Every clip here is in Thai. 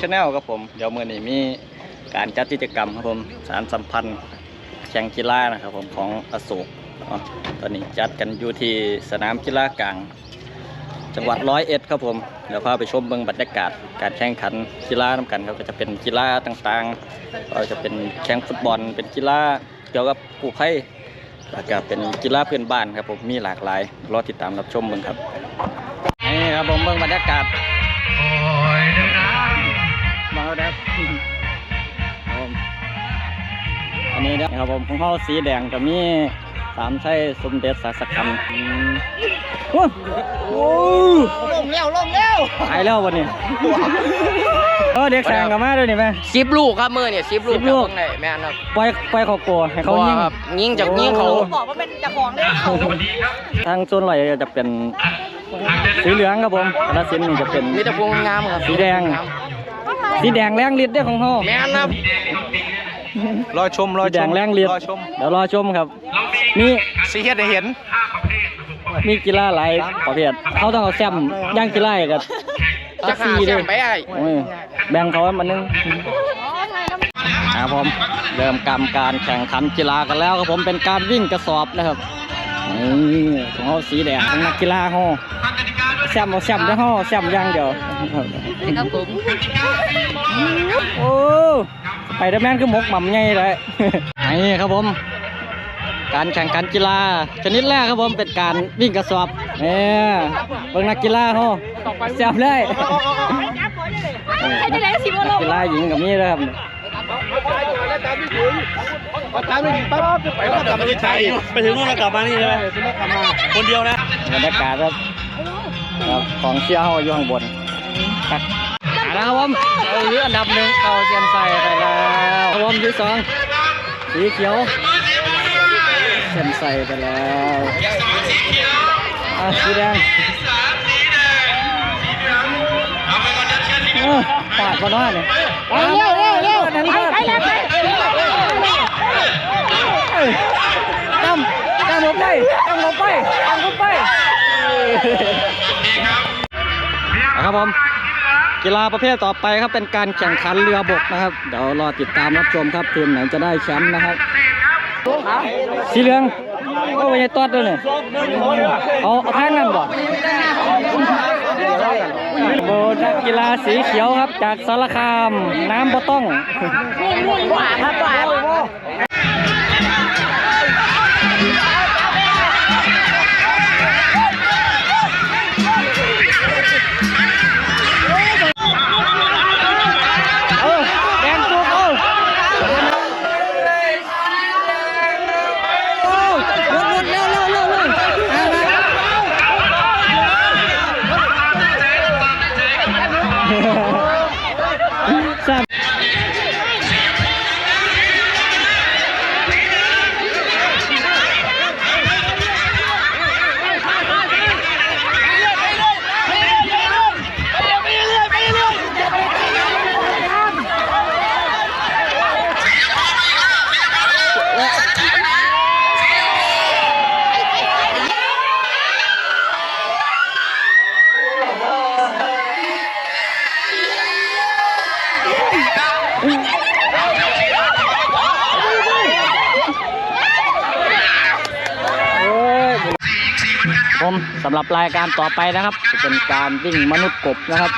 ชาแนลครับผม เดี๋ยวเมื่อนี้มีการจัดกิจกรรมครับผม สารสัมพันธ์แข่งกีฬานะครับผมของอโศกตอนนี้จัดกันอยู่ที่สนามกีฬากลาง จังหวัดร้อยเอ็ดครับผมเดี๋ยวพาไปชมเบื้องบรรยากาศ การแข่งขันกีฬาน้ำกันครับก็จะเป็นกีฬาต่างๆ ก็จะเป็นแข่งฟุตบอล เป็นกีฬาเกี่ยวกับกู้ภัยแล้วก็เป็นกีฬาพื้นบ้านครับผมมีหลากหลายรอติดตามรับชมเบื้องครับนี่ครับผมเบื้องบรรยากาศ มาแล้วครับครับผมอันนี้นะครับผมของเขาสีแดงกับมีสามไส้สมเด็จสาสคันอืมโอ้โหลงเร็วลงเร็วตายแล้ววันนี้เออเด็กแข่งกันมาด้วยนี่แม่สิบลูกครับมือเนี่ยสิบลูกสิบลูกจากข้างในแม่นครับปล่อยปล่อยเขากลัวให้เขายิงครับยิงจากยิงเขาบอกว่าเป็นเจะของได้เขาทางโซนลอยจะเป็นสีเหลืองครับผมกระสินธุ์นี่จะเป็นมีแต่พวงงามครับสีแดง สีแดงแรงฤทธิ์เด้อของเขาแม่นครับรอชมรอสีชแดมงแรงฤทธิ์รอชมเดี๋ยวรอชมครับ มีสีเฮ็ดให้เห็นมีกีฬาหลายประเภทเขาต้องเอาแซมย่างกีฬากับจะหาซีแซด้มไปไอ้โอ้ยแบ่งเขาไว้มันนึงครับผมเริ่มกรรมการแข่งขันกีฬากันแล้วครับผมเป็นการวิ่งกระสอบนะครับนี่ของเขาสีแดงของนักกีฬาเขา แซมเอาแซมได้ห้อแซมอย่างเดียวครับผมโอ้ไปเดอร์แมนคือหมกหม่ำใหญ่เลยนี่ครับผม การแข่งขันกีฬา ชนิดแรกครับผมเป็นการวิ่งกระสอบเนี่ยเบิ่งนักกีฬาเขาแซมเลยไอ้ที่ไหนสิบนักกีฬาหญิงกับนี่นะครับตามไปถึงปั๊บไปก็กลับมาที่ไทยไปถึงนู่นแล้วกลับมานี่ใช่ไหมกลับมาคนเดียวนะบรรยากาศครับ ครับของเชียร์เขาอยู่ข้างบนครับเอาละครับผมเอาเรืออันดับหนึ่งเอาเซียนใส่ไปแล้วครับผมที่สองสีเขียวเซียนใส่ไปแล้วอะสีแดงเออปาดมาหน่อยเนี่ยเร็วเร็วเร็วไปไปแล้วไปจำจำลงไปจำลงไปจำลงไป นะครับผมกีฬาประเภทต่อไปครับเป็นการแข่งขันเรือบกนะครับ เดี๋ยวรอติดตามรับชมครับทีมไหนจะได้แชมป์นะครับสีเหลืองก็ไปตอดด้วยเนี่ยเอาเอาทางนั้นบ่โบนักกีฬาสีเขียวครับ จากสารคามน้ำบ่ต้องหวานครับหวาน ผมสำหรับรายการต่อไปนะครับ จะเป็นการวิ่งมนุษย์กบนะครับ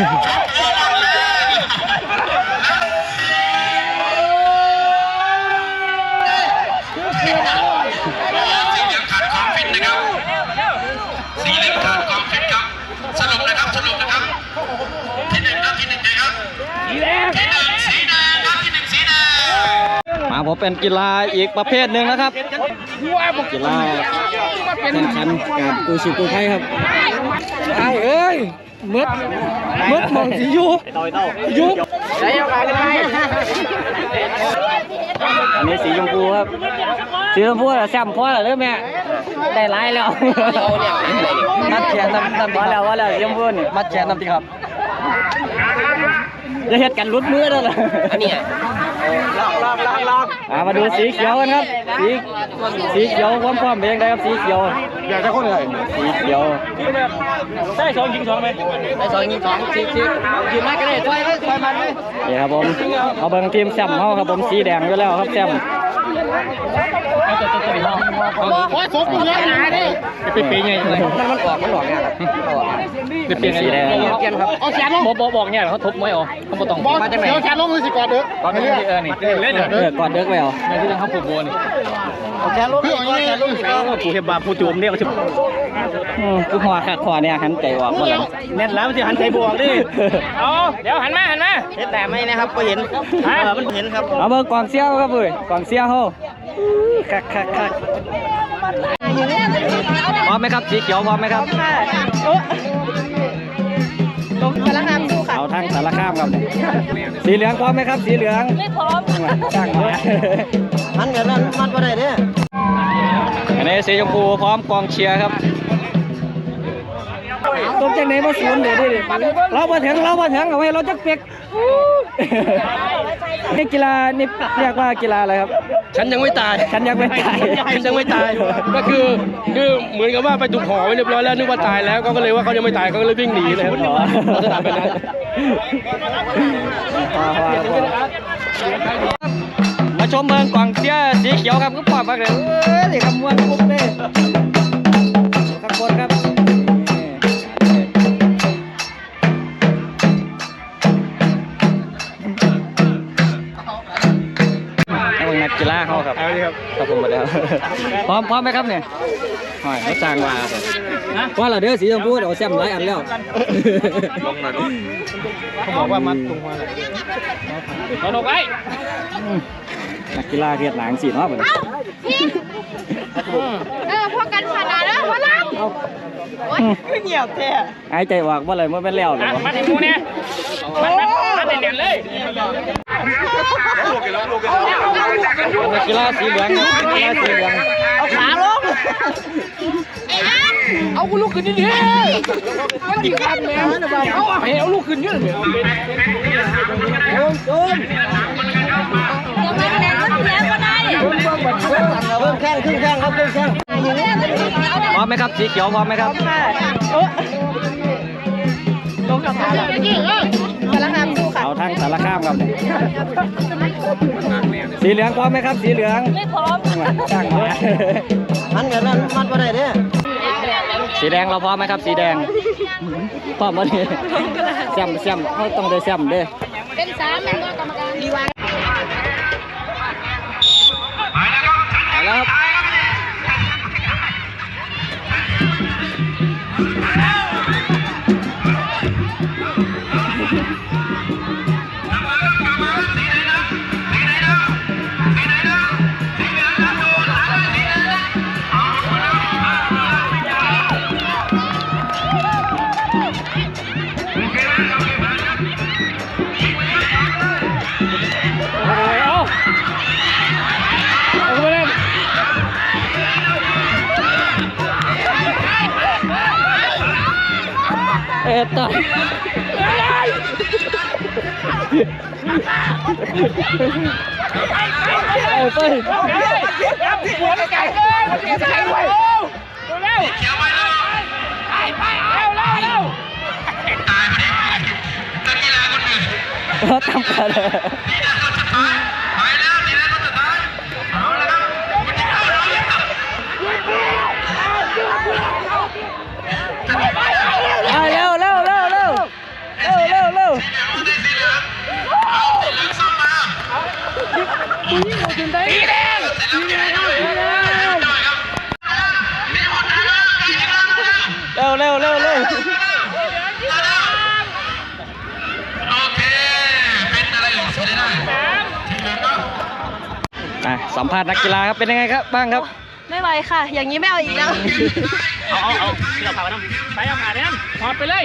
สีเหลืองขาดความฟิตนะครับ สีเหลืองขาดความฟิตครับ สรุปนะครับ สรุปนะครับ ที่หนึ่งครับที่หนึ่งเลครับ ที่หงสีแดงที่หนึ่งสีแดงมาผมเป็นกีฬาอีกประเภทหนึ่งนะครับกีฬาแข่งขันกับกูชิกูไทยครับ เอาเอ้ย มืดมืดมองสิยุยุบอันนี้สีชมพูครับสีชมพูอะแซมพอแล้วเด้อแม่ได้หลายแล้วมัดแขนน้ำน้ำว่าแล้วว่าแล้วสีชมพูนี่มัดแขนน้ำติครับจะเฮ็ดกันรุดมือแล้วล่ะอันนี้ลองลองลองลองมาดูสีเขียวกันครับ สีสีเขียวพร้อมๆเป็นยังไงครับสีเขียว อยากจะคนอะไรสีเขียวได้สองยิงสองไหมได้สองยิงสองชิชิยืนมากก็ได้ช่วยเลยช่วยมันเลยนี่ครับผมเอาเบิ่งทีมแซมเฮาครับผมสีแดงอยู่แล้วครับแซมโอ้ยสมบูรณ์หนาดิเป็นปีไงเลยมันมันออกมันออกเนี่ยครับออกเป็นปีสีแดงเกียนครับเอาแขนลงบอกบอกบอกเนี่ยเขาทุบไม่ออกเขาบ่ต้องมาจากไหนเอาแขนลงมือสิก่อนเด้อก่อนนี้เออนี่เล่นเออกอดเด็กไว้เอาในที่ทางเขาผูกบัวนี่เอา แขนลงนี่เอาแขนลงสิผู้เฮ็ดบาปผู้จุ่มเนี่ยเขาอือคือหัวขาดคอเนี่ยหันใจออกบ่ล่ะแน่นแล้วมันสิหันใจบวกดิเอาเดี๋ยวหันมาหันมาเห็นแต่ไม่นะครับก็เห็นมันเห็นครับเอาเบิ่งกองเสี้ยวครับเว้ยกองเสี้ยวเฮาคักคักคักพร้อมไหมครับสีเขียวพร้อมไหมครับาทั้งสารคามครับสีเหลืองพร้อมไหมครับ สีเหลืองไม่พร้อมจ้างมามันกันนั้นมันบ่ได้เด้ออันนี้สีชมพูพร้อมกองเชียร์ครับ ตรงจากไหนมาศูนย์เดี๋ยวดิเรามาถึงเรามาถึงเอาไว้เราจะเปียกนี่กีฬานี่เรียกว่ากีฬาอะไรครับ ฉันยังไม่ตาย ฉันยังไม่ตาย ฉันยังไม่ตาย ก็คือคือเหมือนกับว่าไปถูกห่อไว้เรียบร้อยแล้วนึกว่าตายแล้วก็เลยว่าเขายังไม่ตายเขาก็เลยวิ่งหนีเลยครับอ๋อลักษณะแบบนั้นมาชมเมืองกวางเสียสีเขียวครับก็ปลอดมากเลยเอ้ยนี่ขมวนปุ๊บเลย ครับเอาดิครับครับผมหมดแล้ว พร้อมพร้อมไหมครับเนี่ยหอยเขาจ้างมาว่าเราเด้อสีชมพูเอาแซมหลายอันแล้วเขาบอกว่ามัดตรงมาเลยสนุกไอ้นักกีฬาเรียดหลังสีเนาะบ่เนี่ นั้นพลังโอ๊ยเงียบแท้หายใจออกว่าอะไรมันเป็นแล้วเลยวะมาถึงมูเนี่ยมันมันมันเด่นเลยนักกีฬาสีเหลืองเนี่ยนักกีฬาสีเหลืองเอาขาลงไอ้อันเอากูลุกขึ้นดิมันกี่คันแม่เอาเอาลูกขึ้นเยอะเลยเดี๋ยวมาคะแนนมันเสียก็ได้เพิ่มแข้งขึ้นแข้งครับขึ้นแข้ง อยู่เนี่ยมันถึงเอาพร้อมไหมครับสีเขียวพร้อมไหมครับลงกับขาลงสารคามสู้ค่ะเอาทั้งสารคามครับสีเหลืองพร้อมไหมครับ สีเหลืองไม่พร้อมจ้างมามันกันนั้นมันบ่ได้เด้อสีแดงเราพร้อมไหมครับ สีแดงพร้อมไหมเนี่ยแซมแซมเขาต้องได้แซมเด้อเป็นสามเป็นกรรมการดีวันเอาแล้วครับ เอ็ดต่อเอาไปเราทำกันไป เร็วเร็วเร็วเร็วสัมภาษณ์นักกีฬาครับเป็นยังไงครับบ้างครับ ไม่ไหวค่ะ อย่างนี้ไม่เอาอีกแล้ว เอาเอาเอาไปเลย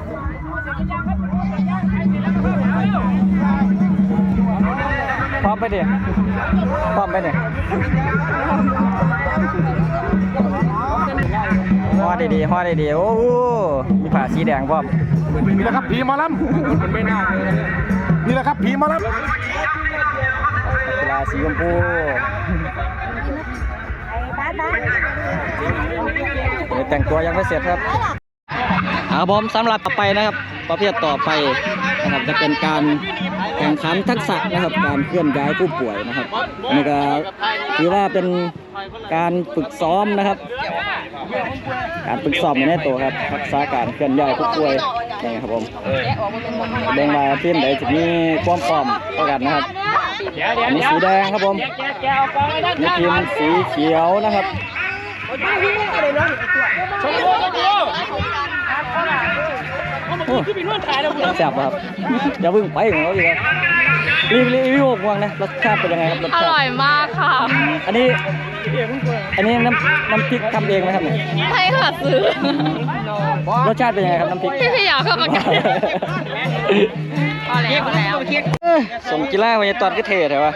พร้อมไปเดี๋ยพร้อมไปเดี๋ยห่อดีๆห่อดีๆโอ้โหมีผ้าสีแดงพร้อมนี่แหละครับผีหมอลำนี่แหละครับผีหมอลำกีฬาสีชมพูเดี๋ยวแต่งตัวยังไม่เสร็จครับ เอาผมสำหรับต่อไปนะครับ ประเภทต่อไปนะครับจะเป็นการแข่งขันทักษะนะครับการเคลื่อนย้ายผู้ป่วยนะครับอันนี้ก็ถือว่าเป็นการฝึกซ้อมนะครับ การฝึกซ้อมในตัวครับทักษะการเคลื่อนย้ายผู้ป่วยนี่ครับผมเบ่งมาทีมไหนจะมีความพร้อมเท่ากันนะครับอันนี้สีแดงครับผมนี่ทีมสีเขียวนะครับ โอ้แซ่บครับอย่าเพิ่งไปของเราอีกครับรีบรีบรีบวงนะรสชาติเป็นยังไงครับรสอชาติร่อยมากค่ะอันนี้อันนี้น้ำน้ำพริกทำเองไหมครับเนี่ยให้ค่ะซื้อรสชาติเป็นยังไงครับน้ำพริก พี่พี่อยากเข้ามากันพอแล้วพอแล้วเอ้ยส่งกีฬาไปตอนก็เทแต่ว่า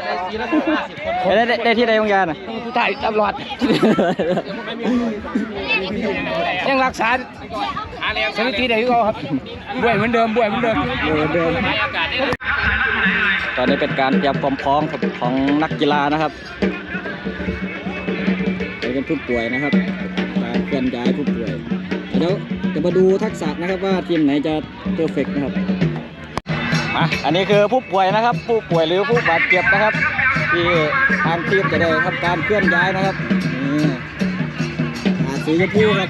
ได้ได้ได้ที่ใดของยานอะผู้ถ่ายตำรวจยังรักษา สถิติได้ที่เขาครับบวยเหมือนเดิมบวยเหมือนเดิมเดินเดินตอนนี้เป็นการเตรียมความพร้อมของของนักกีฬานะครับนี่เป็นผู้ป่วยนะครับการเคลื่อนย้ายผู้ป่วยเดี๋ยวจะมาดูทักษะนะครับว่าทีมไหนจะเพอร์เฟกนะครับมาอันนี้คือผู้ป่วยนะครับ ผู้ป่วยหรือผู้บาดเจ็บนะครับ ที่ทางทีมจะได้ทำการเคลื่อนย้ายนะครับนี่อ่าสีชมพูครับ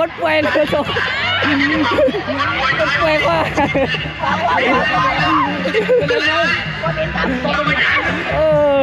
คนป่วยเลยจบคนป่วยกว่าเออ